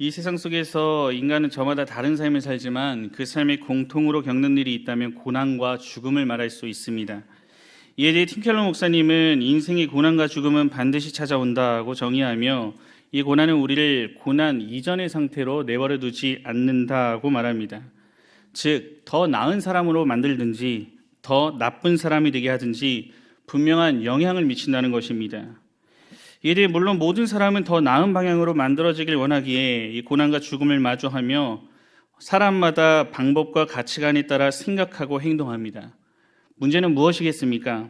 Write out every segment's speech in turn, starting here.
이 세상 속에서 인간은 저마다 다른 삶을 살지만 그 삶에 공통으로 겪는 일이 있다면 고난과 죽음을 말할 수 있습니다. 이에 대해 팀켈러 목사님은 인생의 고난과 죽음은 반드시 찾아온다고 정의하며 이 고난은 우리를 고난 이전의 상태로 내버려 두지 않는다고 말합니다. 즉, 더 나은 사람으로 만들든지 더 나쁜 사람이 되게 하든지 분명한 영향을 미친다는 것입니다. 이에 대해 물론 모든 사람은 더 나은 방향으로 만들어지길 원하기에 이 고난과 죽음을 마주하며 사람마다 방법과 가치관에 따라 생각하고 행동합니다. 문제는 무엇이겠습니까?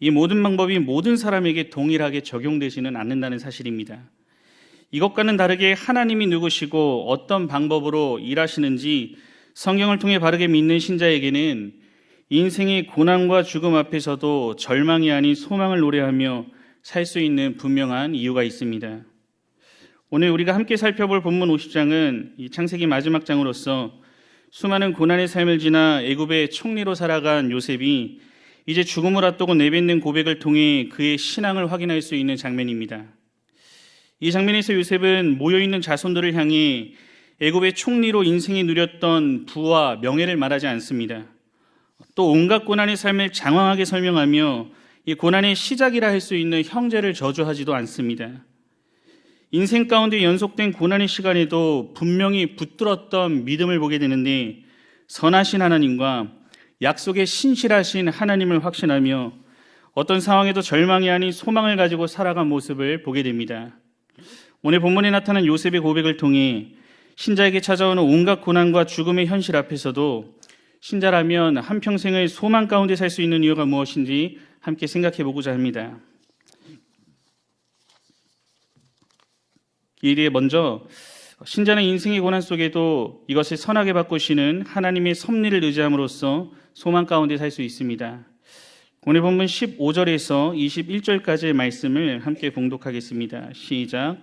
이 모든 방법이 모든 사람에게 동일하게 적용되지는 않는다는 사실입니다. 이것과는 다르게 하나님이 누구시고 어떤 방법으로 일하시는지 성경을 통해 바르게 믿는 신자에게는 인생의 고난과 죽음 앞에서도 절망이 아닌 소망을 노래하며 살 수 있는 분명한 이유가 있습니다. 오늘 우리가 함께 살펴볼 본문 50장은 이 창세기 마지막 장으로서 수많은 고난의 삶을 지나 애굽의 총리로 살아간 요셉이 이제 죽음을 앞두고 내뱉는 고백을 통해 그의 신앙을 확인할 수 있는 장면입니다. 이 장면에서 요셉은 모여 있는 자손들을 향해 애굽의 총리로 인생이 누렸던 부와 명예를 말하지 않습니다. 또 온갖 고난의 삶을 장황하게 설명하며 이 고난의 시작이라 할 수 있는 형제를 저주하지도 않습니다. 인생 가운데 연속된 고난의 시간에도 분명히 붙들었던 믿음을 보게 되는데 선하신 하나님과 약속에 신실하신 하나님을 확신하며 어떤 상황에도 절망이 아닌 소망을 가지고 살아간 모습을 보게 됩니다. 오늘 본문에 나타난 요셉의 고백을 통해 신자에게 찾아오는 온갖 고난과 죽음의 현실 앞에서도 신자라면 한평생을 소망 가운데 살 수 있는 이유가 무엇인지 함께 생각해 보고자 합니다. 이에 먼저 신자는 인생의 고난 속에도 이것을 선하게 바꾸시는 하나님의 섭리를 의지함으로써 소망 가운데 살 수 있습니다. 오늘 본문 15절에서 21절까지의 말씀을 함께 봉독하겠습니다. 시작.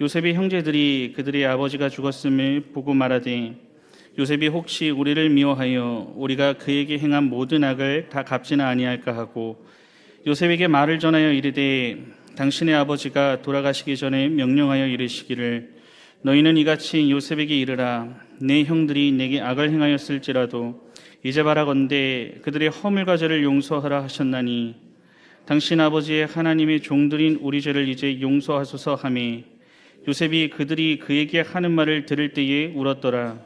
요셉의 형제들이 그들의 아버지가 죽었음을 보고 말하되 요셉이 혹시 우리를 미워하여 우리가 그에게 행한 모든 악을 다 갚지는 아니할까 하고 요셉에게 말을 전하여 이르되 당신의 아버지가 돌아가시기 전에 명령하여 이르시기를 너희는 이같이 요셉에게 이르라. 내 형들이 내게 악을 행하였을지라도 이제 바라건대 그들의 허물과 죄를 용서하라 하셨나니 당신 아버지의 하나님의 종들인 우리 죄를 이제 용서하소서 하매 요셉이 그들이 그에게 하는 말을 들을 때에 울었더라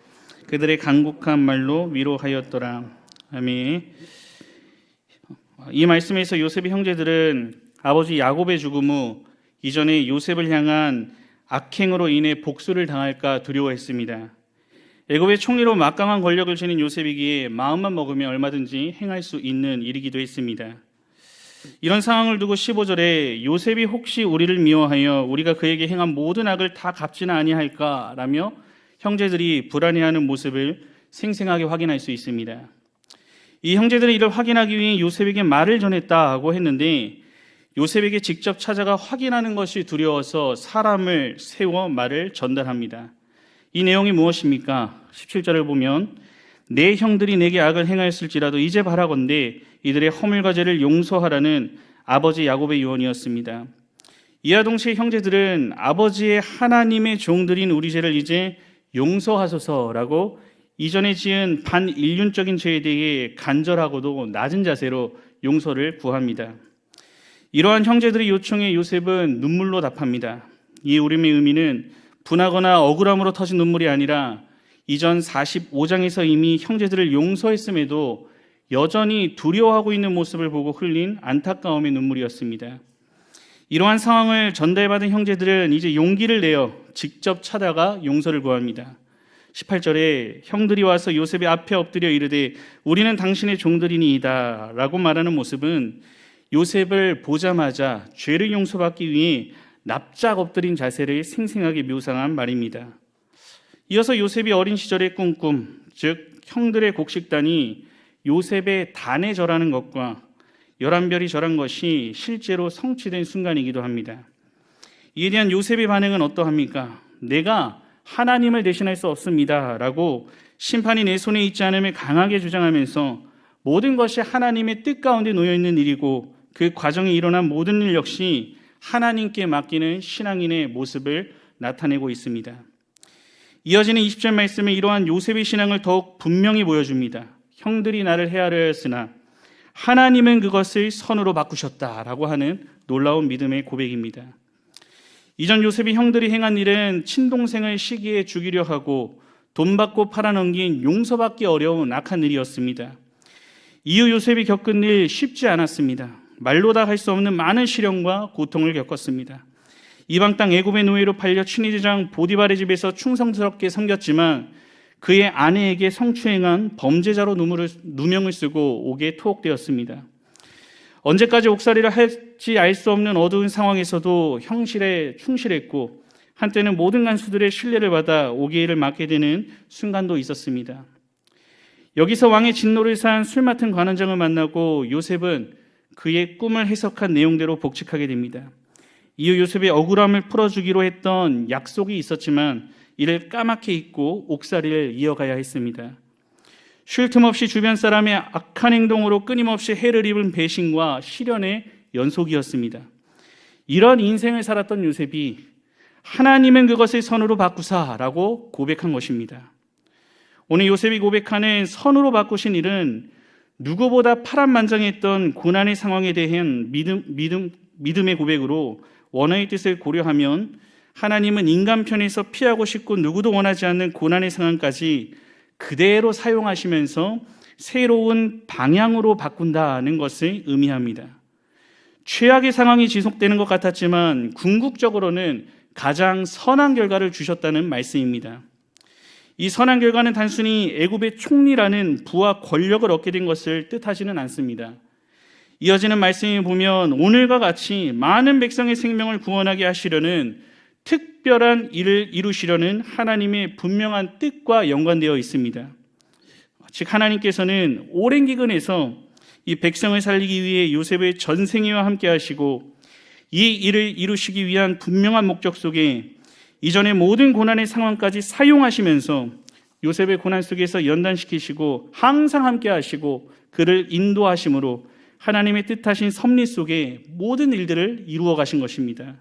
그들의 간곡한 말로 위로하였더라 아멘 이 말씀에서 요셉의 형제들은 아버지 야곱의 죽음 후 이전에 요셉을 향한 악행으로 인해 복수를 당할까 두려워했습니다. 애굽의 총리로 막강한 권력을 지닌 요셉이기에 마음만 먹으면 얼마든지 행할 수 있는 일이기도 했습니다. 이런 상황을 두고 15절에 요셉이 혹시 우리를 미워하여 우리가 그에게 행한 모든 악을 다 갚지는 아니할까라며 형제들이 불안해하는 모습을 생생하게 확인할 수 있습니다. 이 형제들은 이를 확인하기 위해 요셉에게 말을 전했다고 했는데 요셉에게 직접 찾아가 확인하는 것이 두려워서 사람을 세워 말을 전달합니다. 이 내용이 무엇입니까? 17절을 보면 내 형들이 내게 악을 행하였을지라도 이제 바라건대 이들의 허물과 죄를 용서하라는 아버지 야곱의 유언이었습니다. 이와 동시에 형제들은 아버지의 하나님의 종들인 우리 죄를 이제 용서하소서라고 이전에 지은 반인륜적인 죄에 대해 간절하고도 낮은 자세로 용서를 구합니다. 이러한 형제들의 요청에 요셉은 눈물로 답합니다. 이 울음의 의미는 분하거나 억울함으로 터진 눈물이 아니라 이전 45장에서 이미 형제들을 용서했음에도 여전히 두려워하고 있는 모습을 보고 흘린 안타까움의 눈물이었습니다. 이러한 상황을 전달받은 형제들은 이제 용기를 내어 직접 찾아가 용서를 구합니다. 18절에 형들이 와서 요셉의 앞에 엎드려 이르되 우리는 당신의 종들이니이다 라고 말하는 모습은 요셉을 보자마자 죄를 용서받기 위해 납작 엎드린 자세를 생생하게 묘사한 말입니다. 이어서 요셉이 어린 시절의 꿈꿈, 즉 형들의 곡식단이 요셉의 단에 절하는 것과 열한별이 절한 것이 실제로 성취된 순간이기도 합니다. 이에 대한 요셉의 반응은 어떠합니까? 내가 하나님을 대신할 수 없습니다. 라고 심판이 내 손에 있지 않음을 강하게 주장하면서 모든 것이 하나님의 뜻 가운데 놓여 있는 일이고 그 과정에 일어난 모든 일 역시 하나님께 맡기는 신앙인의 모습을 나타내고 있습니다. 이어지는 20절 말씀은 이러한 요셉의 신앙을 더욱 분명히 보여줍니다. 형들이 나를 헤아려였으나 하나님은 그것을 선으로 바꾸셨다라고 하는 놀라운 믿음의 고백입니다. 이전 요셉이 형들이 행한 일은 친동생을 시기에 죽이려 하고 돈 받고 팔아넘긴 용서받기 어려운 악한 일이었습니다. 이후 요셉이 겪은 일 쉽지 않았습니다. 말로 다 할 수 없는 많은 시련과 고통을 겪었습니다. 이방 땅 애굽의 노예로 팔려 친위대장 보디발의 집에서 충성스럽게 섬겼지만 그의 아내에게 성추행한 범죄자로 누물을, 누명을 쓰고 옥에 투옥되었습니다. 언제까지 옥살이를 할지 알 수 없는 어두운 상황에서도 형실에 충실했고 한때는 모든 간수들의 신뢰를 받아 오기를 맡게 되는 순간도 있었습니다. 여기서 왕의 진노를 산 술 맡은 관원장을 만나고 요셉은 그의 꿈을 해석한 내용대로 복직하게 됩니다. 이후 요셉의 억울함을 풀어주기로 했던 약속이 있었지만 이를 까맣게 잊고 옥살이를 이어가야 했습니다. 쉴 틈 없이 주변 사람의 악한 행동으로 끊임없이 해를 입은 배신과 시련의 연속이었습니다. 이런 인생을 살았던 요셉이 하나님은 그것을 선으로 바꾸사라고 고백한 것입니다. 오늘 요셉이 고백하는 선으로 바꾸신 일은 누구보다 파란만장했던 고난의 상황에 대한 믿음, 믿음, 믿음의 고백으로 원어의 뜻을 고려하면 하나님은 인간 편에서 피하고 싶고 누구도 원하지 않는 고난의 상황까지 그대로 사용하시면서 새로운 방향으로 바꾼다는 것을 의미합니다. 최악의 상황이 지속되는 것 같았지만 궁극적으로는 가장 선한 결과를 주셨다는 말씀입니다. 이 선한 결과는 단순히 애굽의 총리라는 부와 권력을 얻게 된 것을 뜻하지는 않습니다. 이어지는 말씀을 보면 오늘과 같이 많은 백성의 생명을 구원하게 하시려는 특별한 일을 이루시려는 하나님의 분명한 뜻과 연관되어 있습니다. 즉 하나님께서는 오랜 기근에서 이 백성을 살리기 위해 요셉의 전생애와 함께 하시고 이 일을 이루시기 위한 분명한 목적 속에 이전의 모든 고난의 상황까지 사용하시면서 요셉의 고난 속에서 연단시키시고 항상 함께 하시고 그를 인도하심으로 하나님의 뜻하신 섭리 속에 모든 일들을 이루어 가신 것입니다.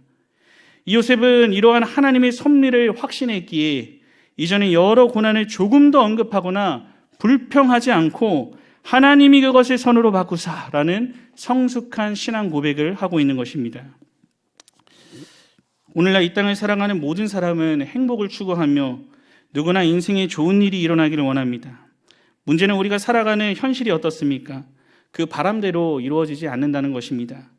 이 요셉은 이러한 하나님의 섭리를 확신했기에 이전에 여러 고난을 조금 더 언급하거나 불평하지 않고 하나님이 그것을 선으로 바꾸사라는 성숙한 신앙 고백을 하고 있는 것입니다. 오늘날 이 땅을 사랑하는 모든 사람은 행복을 추구하며 누구나 인생에 좋은 일이 일어나기를 원합니다. 문제는 우리가 살아가는 현실이 어떻습니까? 그 바람대로 이루어지지 않는다는 것입니다.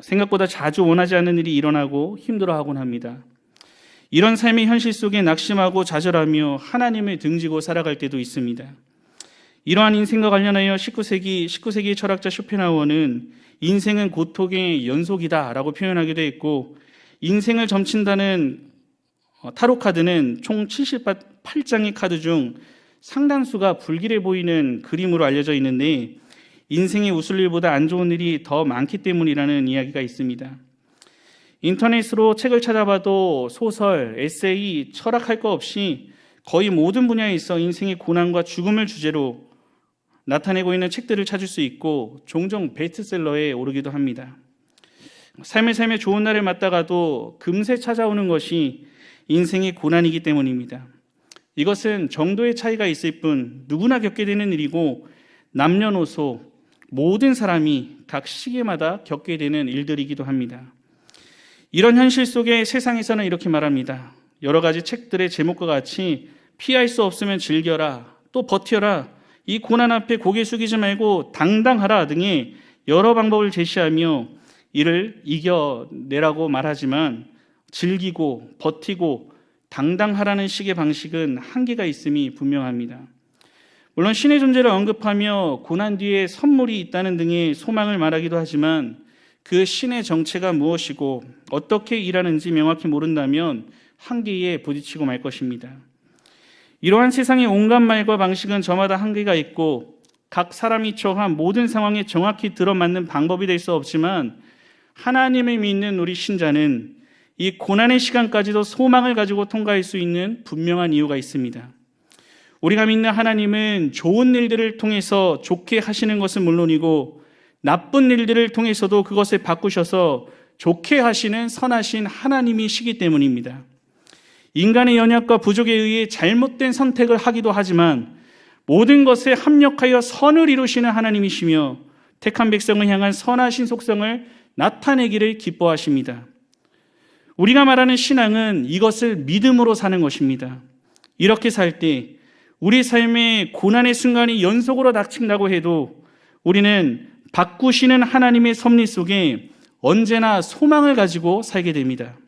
생각보다 자주 원하지 않는 일이 일어나고 힘들어하곤 합니다. 이런 삶의 현실 속에 낙심하고 좌절하며 하나님을 등지고 살아갈 때도 있습니다. 이러한 인생과 관련하여 19세기 19세기 철학자 쇼펜하우어는 인생은 고통의 연속이다라고 표현하기도 했고 인생을 점친다는 어, 타로 카드는 총 78장의 카드 중 상당수가 불길해 보이는 그림으로 알려져 있는데 인생에 웃을 일보다 안 좋은 일이 더 많기 때문이라는 이야기가 있습니다. 인터넷으로 책을 찾아봐도 소설, 에세이, 철학할 거 없이 거의 모든 분야에 있어 인생의 고난과 죽음을 주제로 나타내고 있는 책들을 찾을 수 있고 종종 베스트셀러에 오르기도 합니다. 삶의 삶에 좋은 날을 맞다가도 금세 찾아오는 것이 인생의 고난이기 때문입니다. 이것은 정도의 차이가 있을 뿐 누구나 겪게 되는 일이고 남녀노소 모든 사람이 각 시기마다 겪게 되는 일들이기도 합니다. 이런 현실 속에 세상에서는 이렇게 말합니다. 여러 가지 책들의 제목과 같이 피할 수 없으면 즐겨라, 또 버텨라, 이 고난 앞에 고개 숙이지 말고 당당하라 등의 여러 방법을 제시하며 이를 이겨내라고 말하지만 즐기고 버티고 당당하라는 식의 방식은 한계가 있음이 분명합니다. 물론 신의 존재를 언급하며 고난 뒤에 선물이 있다는 등의 소망을 말하기도 하지만 그 신의 정체가 무엇이고 어떻게 일하는지 명확히 모른다면 한계에 부딪히고 말 것입니다. 이러한 세상의 온갖 말과 방식은 저마다 한계가 있고 각 사람이 처한 모든 상황에 정확히 들어맞는 방법이 될 수 없지만 하나님을 믿는 우리 신자는 이 고난의 시간까지도 소망을 가지고 통과할 수 있는 분명한 이유가 있습니다. 우리가 믿는 하나님은 좋은 일들을 통해서 좋게 하시는 것은 물론이고 나쁜 일들을 통해서도 그것을 바꾸셔서 좋게 하시는 선하신 하나님이시기 때문입니다. 인간의 연약과 부족에 의해 잘못된 선택을 하기도 하지만 모든 것에 합력하여 선을 이루시는 하나님이시며 택한 백성을 향한 선하신 속성을 나타내기를 기뻐하십니다. 우리가 말하는 신앙은 이것을 믿음으로 사는 것입니다. 이렇게 살 때 우리 삶의 고난의 순간이 연속으로 닥친다고 해도 우리는 바꾸시는 하나님의 섭리 속에 언제나 소망을 가지고 살게 됩니다.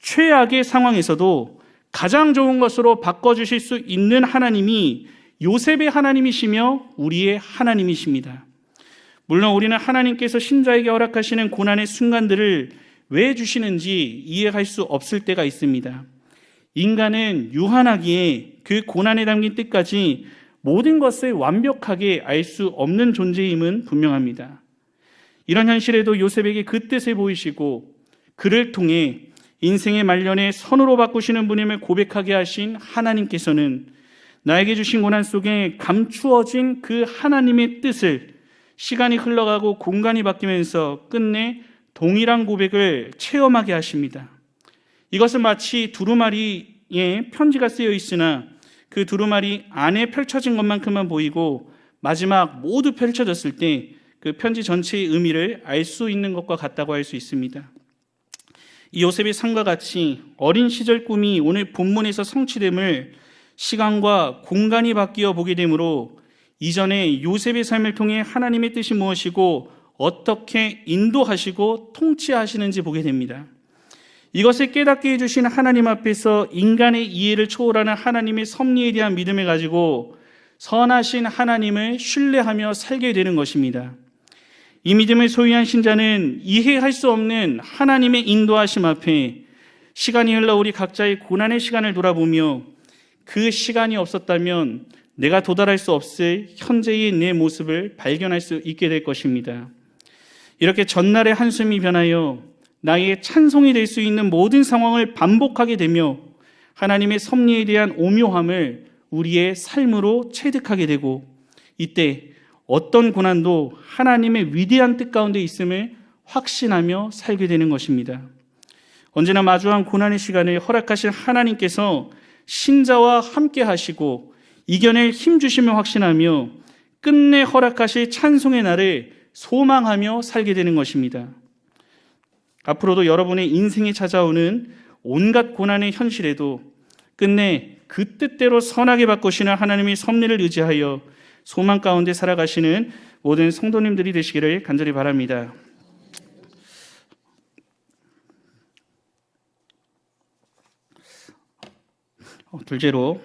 최악의 상황에서도 가장 좋은 것으로 바꿔주실 수 있는 하나님이 요셉의 하나님이시며 우리의 하나님이십니다. 물론 우리는 하나님께서 신자에게 허락하시는 고난의 순간들을 왜 주시는지 이해할 수 없을 때가 있습니다. 인간은 유한하기에 그 고난에 담긴 뜻까지 모든 것을 완벽하게 알 수 없는 존재임은 분명합니다. 이런 현실에도 요셉에게 그 뜻을 보이시고 그를 통해 인생의 말년에 선으로 바꾸시는 분임을 고백하게 하신 하나님께서는 나에게 주신 고난 속에 감추어진 그 하나님의 뜻을 시간이 흘러가고 공간이 바뀌면서 끝내 동일한 고백을 체험하게 하십니다. 이것은 마치 두루마리에 편지가 쓰여 있으나 그 두루마리 안에 펼쳐진 것만큼만 보이고 마지막 모두 펼쳐졌을 때 그 편지 전체의 의미를 알 수 있는 것과 같다고 할 수 있습니다. 이 요셉의 삶과 같이 어린 시절 꿈이 오늘 본문에서 성취됨을 시간과 공간이 바뀌어 보게 되므로 이전에 요셉의 삶을 통해 하나님의 뜻이 무엇이고 어떻게 인도하시고 통치하시는지 보게 됩니다. 이것을 깨닫게 해주신 하나님 앞에서 인간의 이해를 초월하는 하나님의 섭리에 대한 믿음을 가지고 선하신 하나님을 신뢰하며 살게 되는 것입니다. 이 믿음을 소유한 신자는 이해할 수 없는 하나님의 인도하심 앞에 시간이 흘러 우리 각자의 고난의 시간을 돌아보며 그 시간이 없었다면 내가 도달할 수 없을 현재의 내 모습을 발견할 수 있게 될 것입니다. 이렇게 전날의 한숨이 변하여 나의 찬송이 될 수 있는 모든 상황을 반복하게 되며 하나님의 섭리에 대한 오묘함을 우리의 삶으로 체득하게 되고 이때 어떤 고난도 하나님의 위대한 뜻 가운데 있음을 확신하며 살게 되는 것입니다. 언제나 마주한 고난의 시간을 허락하신 하나님께서 신자와 함께 하시고 이겨낼 힘 주심을 확신하며 끝내 허락하실 찬송의 날을 소망하며 살게 되는 것입니다. 앞으로도 여러분의 인생에 찾아오는 온갖 고난의 현실에도 끝내 그 뜻대로 선하게 바꾸시는 하나님의 섭리를 의지하여 소망 가운데 살아가시는 모든 성도님들이 되시기를 간절히 바랍니다. 어, 둘째로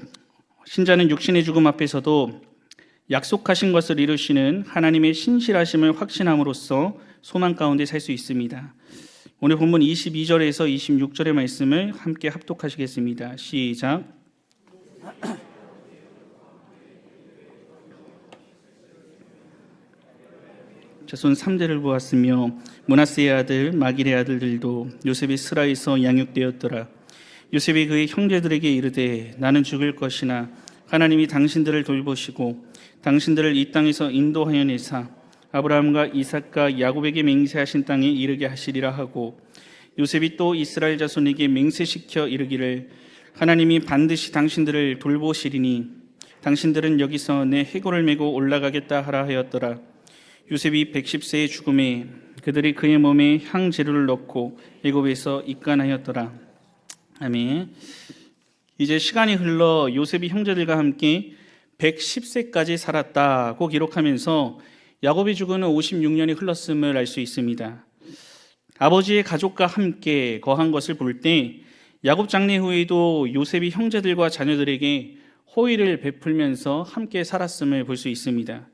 신자는 육신의 죽음 앞에서도 약속하신 것을 이루시는 하나님의 신실하심을 확신함으로써 소망 가운데 살 수 있습니다. 오늘 본문 22절에서 26절의 말씀을 함께 합독하시겠습니다. 시작. 자손 3대를 보았으며 문하세의 아들 마길의 아들들도 요셉이 스라에서 양육되었더라. 요셉이 그의 형제들에게 이르되 나는 죽을 것이나 하나님이 당신들을 돌보시고 당신들을 이 땅에서 인도하여 내사 아브라함과 이삭과 야곱에게 맹세하신 땅에 이르게 하시리라 하고 요셉이 또 이스라엘 자손에게 맹세시켜 이르기를 하나님이 반드시 당신들을 돌보시리니 당신들은 여기서 내 해골을 메고 올라가겠다 하라 하였더라. 요셉이 110세의 죽음에 그들이 그의 몸에 향재료를 넣고 애굽에서 입간하였더라. 아멘. 이제 시간이 흘러 요셉이 형제들과 함께 110세까지 살았다고 기록하면서 야곱이 죽은 후 56년이 흘렀음을 알 수 있습니다. 아버지의 가족과 함께 거한 것을 볼 때 야곱 장례 후에도 요셉이 형제들과 자녀들에게 호의를 베풀면서 함께 살았음을 볼 수 있습니다.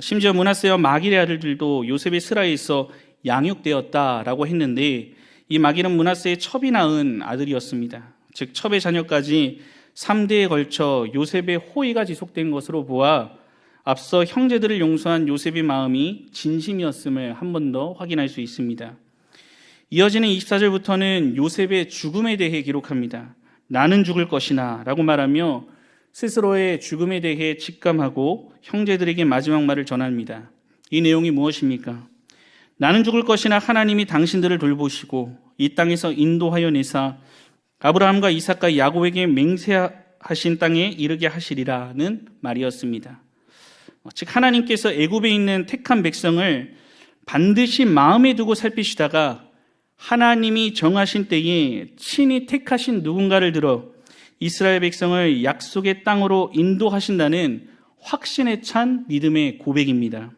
심지어 문하세와 마길의 아들들도 요셉의 스라에서 양육되었다라고 했는데 이 마길은 문하세의 첩이 낳은 아들이었습니다. 즉 첩의 자녀까지 3대에 걸쳐 요셉의 호의가 지속된 것으로 보아 앞서 형제들을 용서한 요셉의 마음이 진심이었음을 한 번 더 확인할 수 있습니다. 이어지는 24절부터는 요셉의 죽음에 대해 기록합니다. 나는 죽을 것이나 라고 말하며 스스로의 죽음에 대해 직감하고 형제들에게 마지막 말을 전합니다. 이 내용이 무엇입니까? 나는 죽을 것이나 하나님이 당신들을 돌보시고 이 땅에서 인도하여 내사 아브라함과 이삭과 야곱에게 맹세하신 땅에 이르게 하시리라는 말이었습니다. 즉 하나님께서 애굽에 있는 택한 백성을 반드시 마음에 두고 살피시다가 하나님이 정하신 때에 친히 택하신 누군가를 들어 이스라엘 백성을 약속의 땅으로 인도하신다는 확신에 찬 믿음의 고백입니다.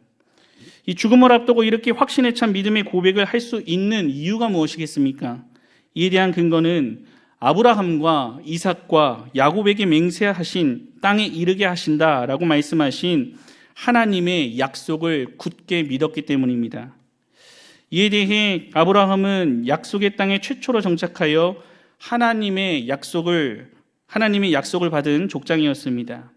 이 죽음을 앞두고 이렇게 확신에 찬 믿음의 고백을 할 수 있는 이유가 무엇이겠습니까? 이에 대한 근거는 아브라함과 이삭과 야곱에게 맹세하신 땅에 이르게 하신다라고 말씀하신 하나님의 약속을 굳게 믿었기 때문입니다. 이에 대해 아브라함은 약속의 땅에 최초로 정착하여 하나님의 약속을 하나님의 약속을 받은 족장이었습니다.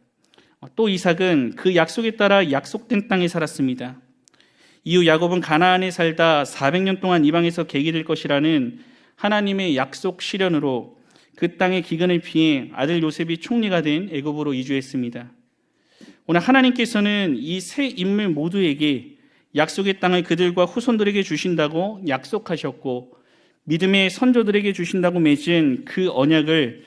또 이삭은 그 약속에 따라 약속된 땅에 살았습니다. 이후 야곱은 가나안에 살다 400년 동안 이방에서 계기될 것이라는 하나님의 약속 실현으로 그 땅의 기근을 피해 아들 요셉이 총리가 된 애굽으로 이주했습니다. 오늘 하나님께서는 이 세 인물 모두에게 약속의 땅을 그들과 후손들에게 주신다고 약속하셨고 믿음의 선조들에게 주신다고 맺은 그 언약을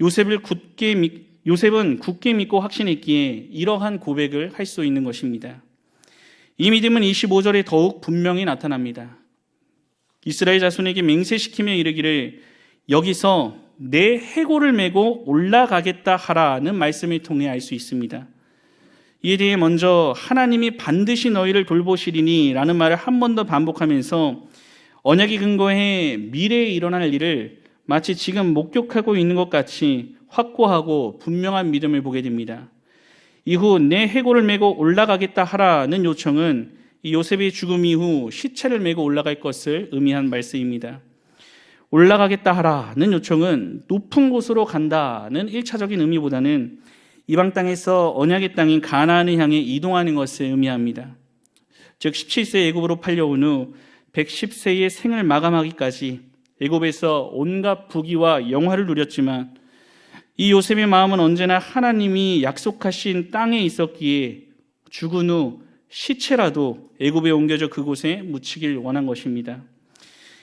요셉을 굳게 믿, 요셉은 굳게 믿고 확신했기에 이러한 고백을 할 수 있는 것입니다. 이 믿음은 25절에 더욱 분명히 나타납니다. 이스라엘 자손에게 맹세시키며 이르기를 여기서 내 해골을 메고 올라가겠다 하라는 말씀을 통해 알 수 있습니다. 이에 대해 먼저 하나님이 반드시 너희를 돌보시리니 라는 말을 한 번 더 반복하면서 언약이 근거해 미래에 일어날 일을 마치 지금 목격하고 있는 것 같이 확고하고 분명한 믿음을 보게 됩니다. 이후 내 해골을 메고 올라가겠다 하라는 요청은 요셉의 죽음 이후 시체를 메고 올라갈 것을 의미한 말씀입니다. 올라가겠다 하라는 요청은 높은 곳으로 간다는 1차적인 의미보다는 이방 땅에서 언약의 땅인 가나안을 향해 이동하는 것을 의미합니다. 즉 17세 애굽으로 팔려온 후 110세의 생을 마감하기까지 애굽에서 온갖 부귀와 영화를 누렸지만 이 요셉의 마음은 언제나 하나님이 약속하신 땅에 있었기에 죽은 후 시체라도 애굽에 옮겨져 그곳에 묻히길 원한 것입니다.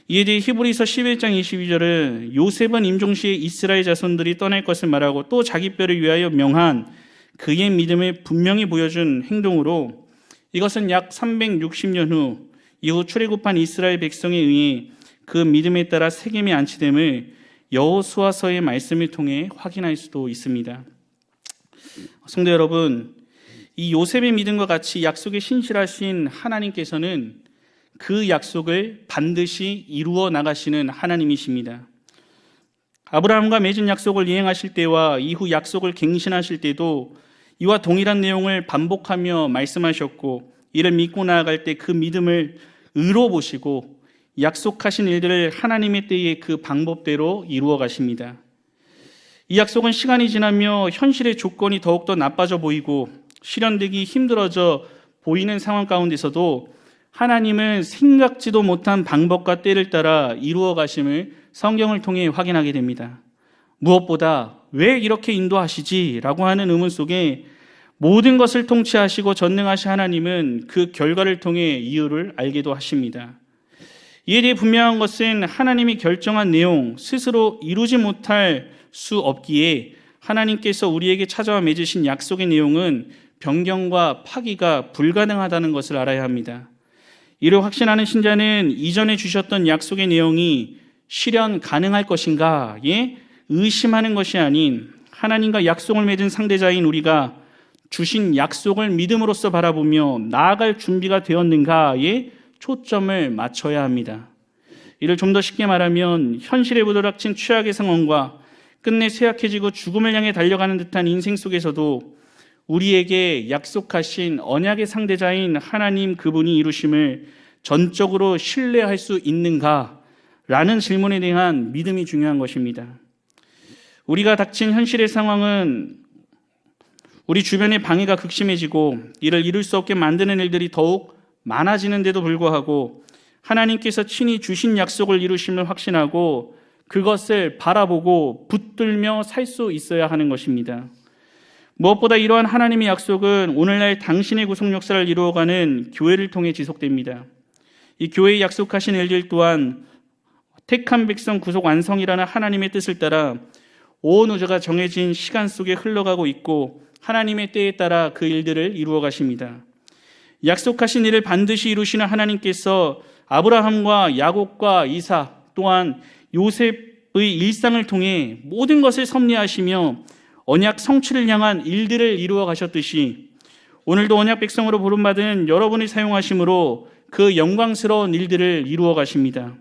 이에 대해 히브리서 11장 22절은 요셉은 임종 시에 이스라엘 자손들이 떠날 것을 말하고 또 자기 뼈를 위하여 명한 그의 믿음을 분명히 보여준 행동으로 이것은 약 360년 후 이후 출애굽한 이스라엘 백성에 의해 그 믿음에 따라 세겜에 안치됨을 여호수아서의 말씀을 통해 확인할 수도 있습니다. 성도 여러분, 이 요셉의 믿음과 같이 약속에 신실하신 하나님께서는 그 약속을 반드시 이루어 나가시는 하나님이십니다. 아브라함과 맺은 약속을 이행하실 때와 이후 약속을 갱신하실 때도 이와 동일한 내용을 반복하며 말씀하셨고 이를 믿고 나아갈 때 그 믿음을 의로 보시고 약속하신 일들을 하나님의 때에 그 방법대로 이루어 가십니다. 이 약속은 시간이 지나며 현실의 조건이 더욱더 나빠져 보이고 실현되기 힘들어져 보이는 상황 가운데서도 하나님은 생각지도 못한 방법과 때를 따라 이루어 가심을 성경을 통해 확인하게 됩니다. 무엇보다 왜 이렇게 인도하시지? 라고 하는 의문 속에 모든 것을 통치하시고 전능하신 하나님은 그 결과를 통해 이유를 알게도 하십니다. 이에 대해 분명한 것은 하나님이 결정한 내용 스스로 이루지 못할 수 없기에 하나님께서 우리에게 찾아와 맺으신 약속의 내용은 변경과 파기가 불가능하다는 것을 알아야 합니다. 이를 확신하는 신자는 이전에 주셨던 약속의 내용이 실현 가능할 것인가에 의심하는 것이 아닌 하나님과 약속을 맺은 상대자인 우리가 주신 약속을 믿음으로써 바라보며 나아갈 준비가 되었는가에 초점을 맞춰야 합니다. 이를 좀 더 쉽게 말하면 현실에 부도닥친 최악의 상황과 끝내 쇠약해지고 죽음을 향해 달려가는 듯한 인생 속에서도 우리에게 약속하신 언약의 상대자인 하나님 그분이 이루심을 전적으로 신뢰할 수 있는가? 라는 질문에 대한 믿음이 중요한 것입니다. 우리가 닥친 현실의 상황은 우리 주변의 방해가 극심해지고 이를 이룰 수 없게 만드는 일들이 더욱 많아지는데도 불구하고 하나님께서 친히 주신 약속을 이루심을 확신하고 그것을 바라보고 붙들며 살 수 있어야 하는 것입니다. 무엇보다 이러한 하나님의 약속은 오늘날 당신의 구속 역사를 이루어가는 교회를 통해 지속됩니다. 이 교회의 약속하신 일들 또한 택한 백성 구속 완성이라는 하나님의 뜻을 따라 온 우주가 정해진 시간 속에 흘러가고 있고 하나님의 때에 따라 그 일들을 이루어 가십니다. 약속하신 일을 반드시 이루시는 하나님께서 아브라함과 야곱과 이삭 또한 요셉의 일상을 통해 모든 것을 섭리하시며 언약 성취를 향한 일들을 이루어 가셨듯이 오늘도 언약 백성으로 부름받은 여러분이 사용하심으로 그 영광스러운 일들을 이루어 가십니다.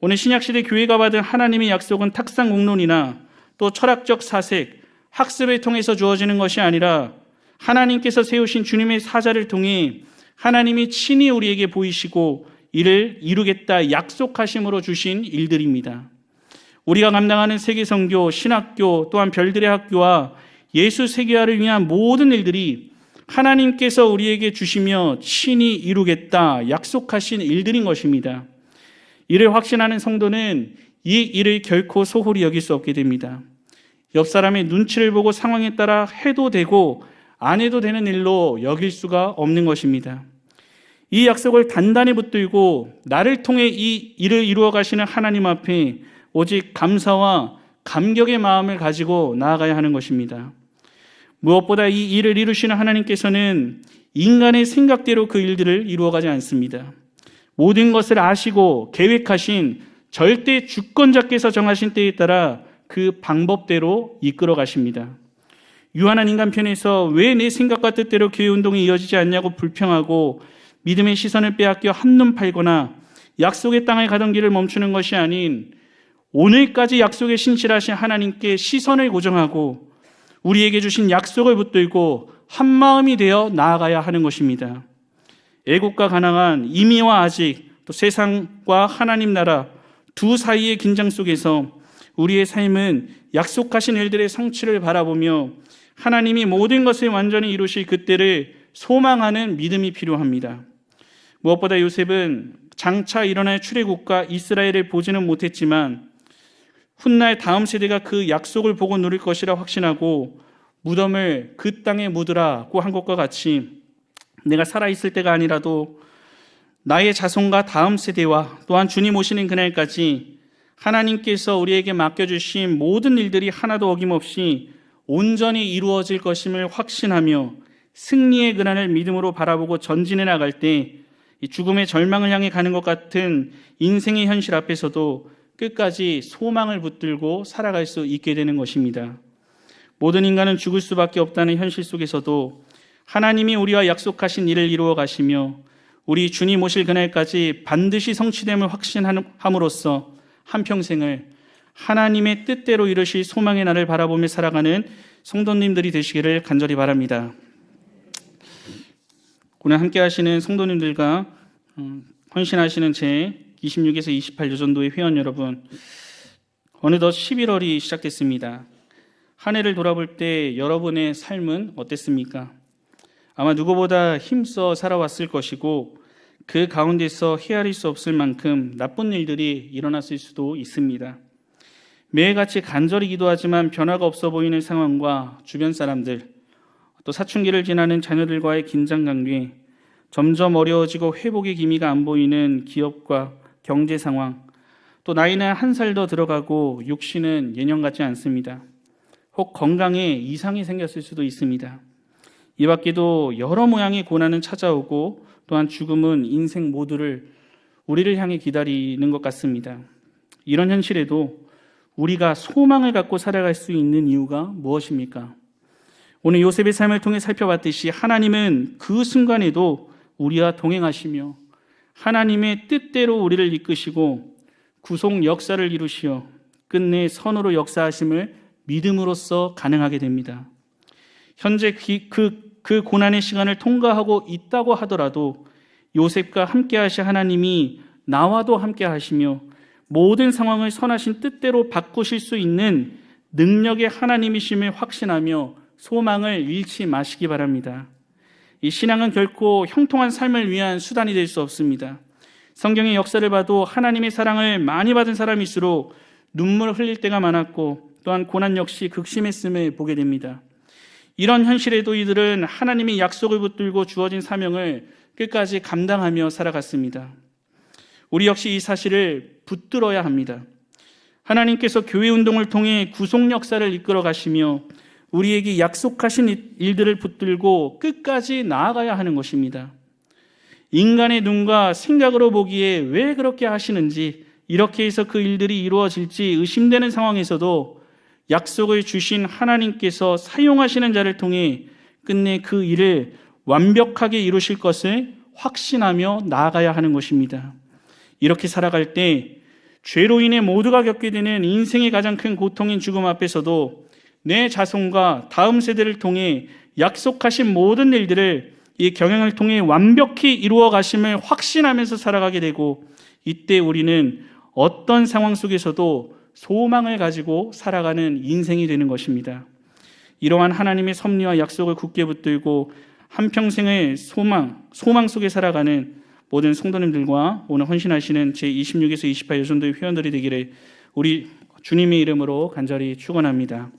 오늘 신약시대 교회가 받은 하나님의 약속은 탁상 공론이나 또 철학적 사색, 학습을 통해서 주어지는 것이 아니라 하나님께서 세우신 주님의 사자를 통해 하나님이 친히 우리에게 보이시고 이를 이루겠다 약속하심으로 주신 일들입니다. 우리가 감당하는 세계 선교, 신학교, 또한 별들의 학교와 예수 세계화를 위한 모든 일들이 하나님께서 우리에게 주시며 친히 이루겠다 약속하신 일들인 것입니다. 이를 확신하는 성도는 이 일을 결코 소홀히 여길 수 없게 됩니다. 옆 사람의 눈치를 보고 상황에 따라 해도 되고 안 해도 되는 일로 여길 수가 없는 것입니다. 이 약속을 단단히 붙들고 나를 통해 이 일을 이루어 가시는 하나님 앞에 오직 감사와 감격의 마음을 가지고 나아가야 하는 것입니다. 무엇보다 이 일을 이루시는 하나님께서는 인간의 생각대로 그 일들을 이루어가지 않습니다. 모든 것을 아시고 계획하신 절대 주권자께서 정하신 때에 따라 그 방법대로 이끌어 가십니다. 유한한 인간 편에서 왜 내 생각과 뜻대로 교회 운동이 이어지지 않냐고 불평하고 믿음의 시선을 빼앗겨 한눈 팔거나 약속의 땅에 가던 길을 멈추는 것이 아닌 오늘까지 약속에 신실하신 하나님께 시선을 고정하고 우리에게 주신 약속을 붙들고 한 마음이 되어 나아가야 하는 것입니다. 애국과 가난한 이미와 아직 또 세상과 하나님 나라 두 사이의 긴장 속에서 우리의 삶은 약속하신 일들의 성취를 바라보며 하나님이 모든 것을 완전히 이루실 그때를 소망하는 믿음이 필요합니다. 무엇보다 요셉은 장차 일어날 출애굽과 이스라엘을 보지는 못했지만 훗날 다음 세대가 그 약속을 보고 누릴 것이라 확신하고 무덤을 그 땅에 묻으라고 한 것과 같이 내가 살아있을 때가 아니라도 나의 자손과 다음 세대와 또한 주님 오시는 그날까지 하나님께서 우리에게 맡겨주신 모든 일들이 하나도 어김없이 온전히 이루어질 것임을 확신하며 승리의 그날을 믿음으로 바라보고 전진해 나갈 때 죽음의 절망을 향해 가는 것 같은 인생의 현실 앞에서도 끝까지 소망을 붙들고 살아갈 수 있게 되는 것입니다. 모든 인간은 죽을 수밖에 없다는 현실 속에서도 하나님이 우리와 약속하신 일을 이루어 가시며 우리 주님 오실 그날까지 반드시 성취됨을 확신함으로써 한평생을 하나님의 뜻대로 이루실 소망의 날을 바라보며 살아가는 성도님들이 되시기를 간절히 바랍니다. 오늘 함께 하시는 성도님들과 음, 헌신하시는 제 26에서 28 요전도의 회원 여러분, 어느덧 11월이 시작됐습니다. 한 해를 돌아볼 때 여러분의 삶은 어땠습니까? 아마 누구보다 힘써 살아왔을 것이고 그 가운데서 헤아릴 수 없을 만큼 나쁜 일들이 일어났을 수도 있습니다. 매일같이 간절히 기도하지만 변화가 없어 보이는 상황과 주변 사람들, 또 사춘기를 지나는 자녀들과의 긴장 관계, 점점 어려워지고 회복의 기미가 안 보이는 기업과 경제 상황, 또 나이는 한 살 더 들어가고 육신은 예년 같지 않습니다. 혹 건강에 이상이 생겼을 수도 있습니다. 이 밖에도 여러 모양의 고난은 찾아오고 또한 죽음은 인생 모두를 우리를 향해 기다리는 것 같습니다. 이런 현실에도 우리가 소망을 갖고 살아갈 수 있는 이유가 무엇입니까? 오늘 요셉의 삶을 통해 살펴봤듯이 하나님은 그 순간에도 우리와 동행하시며 하나님의 뜻대로 우리를 이끄시고 구속 역사를 이루시어 끝내 선으로 역사하심을 믿음으로써 가능하게 됩니다. 현재 그, 그 고난의 시간을 통과하고 있다고 하더라도 요셉과 함께 하신 하나님이 나와도 함께 하시며 모든 상황을 선하신 뜻대로 바꾸실 수 있는 능력의 하나님이심을 확신하며 소망을 잃지 마시기 바랍니다. 이 신앙은 결코 형통한 삶을 위한 수단이 될 수 없습니다. 성경의 역사를 봐도 하나님의 사랑을 많이 받은 사람일수록 눈물을 흘릴 때가 많았고 또한 고난 역시 극심했음을 보게 됩니다. 이런 현실에도 이들은 하나님의 약속을 붙들고 주어진 사명을 끝까지 감당하며 살아갔습니다. 우리 역시 이 사실을 붙들어야 합니다. 하나님께서 교회 운동을 통해 구속 역사를 이끌어 가시며 우리에게 약속하신 일들을 붙들고 끝까지 나아가야 하는 것입니다. 인간의 눈과 생각으로 보기에 왜 그렇게 하시는지 이렇게 해서 그 일들이 이루어질지 의심되는 상황에서도 약속을 주신 하나님께서 사용하시는 자를 통해 끝내 그 일을 완벽하게 이루실 것을 확신하며 나아가야 하는 것입니다. 이렇게 살아갈 때 죄로 인해 모두가 겪게 되는 인생의 가장 큰 고통인 죽음 앞에서도 내 자손과 다음 세대를 통해 약속하신 모든 일들을 이 경영을 통해 완벽히 이루어 가심을 확신하면서 살아가게 되고 이때 우리는 어떤 상황 속에서도 소망을 가지고 살아가는 인생이 되는 것입니다. 이러한 하나님의 섭리와 약속을 굳게 붙들고 한평생을 소망, 소망 속에 살아가는 모든 성도님들과 오늘 헌신하시는 제26에서 28 여전도의 회원들이 되기를 우리 주님의 이름으로 간절히 축원합니다.